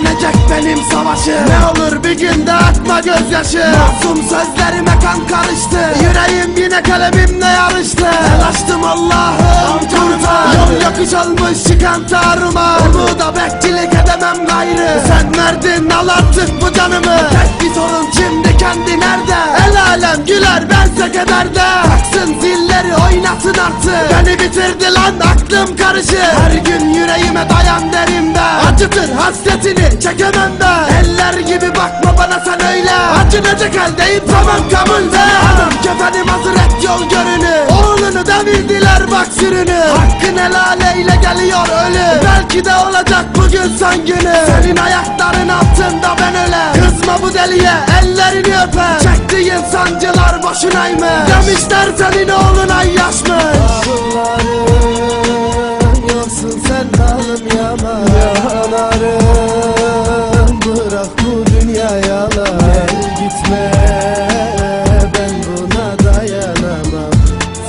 dönecek benim savaşım. Ne olur bir günde akma gözyaşı. Masum sözlerime kan karıştı. Yüreğim yine kalemimle yarıştı. El açtım Allah'ım canıma Yol yokuş olmuş çıkan taruma Umuda bekçilik edemem gayrı. Sen verdin al artık bu canımı. Tek bir sorun şimdi kendi nerede? El alem güler bense kederde oynasın artık Beni bitirdi lan aklım karışır Her gün yüreğime dayan derim ben. Acıtır hasretini çekemem ben. Eller gibi bakma bana sen öyle. Acınacak haldeyim tamam kabul be Adam kefenim hazır et yol görünü. Oğlunu devirdiler bak sürünü. Hakkın helaleyle geliyor ölü. Belki de olacak bugün son günü. Senin ayakların altında ben öyle Kızma bu deliye ellerini öper Çektiğin sancılar boşunaymış Demişler senin Yanarım bırak bu dünya yalan Gel gitme ben buna dayanamam.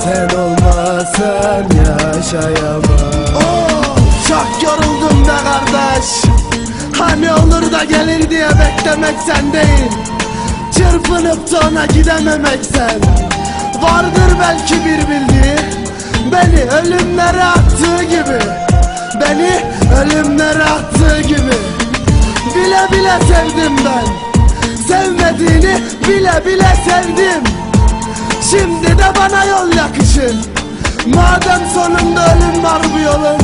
Sen olmazsan yaşayamam. Oh, çok yoruldum be kardeş. Hani olur da gelir diye beklemek sen değil. Çırpınıp da ona gidememek sen. Vardır belki bir bildiği Beni ölümlere attığı gibi Beni ölümlere attığı gibi. Bile bile sevdim ben. Sevmediğini bile bile sevdim. Şimdi de bana yol yakışır. Madem sonunda ölüm var bu yolun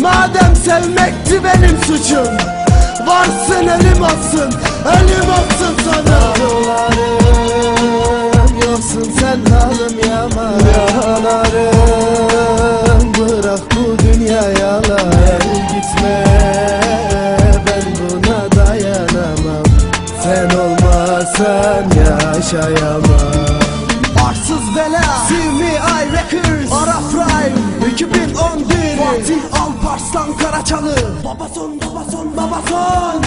Madem sevmekti benim suçum. Varsın ölüm olsun Ölüm olsun sana. Yoksun sen dalım yalan gitme ben buna dayanamam. Sen olmazsan yaşayamam. Arsız bela CMI Records Ara Prime 2011 Fatih Alparslan Karaçalı. Babason babason babason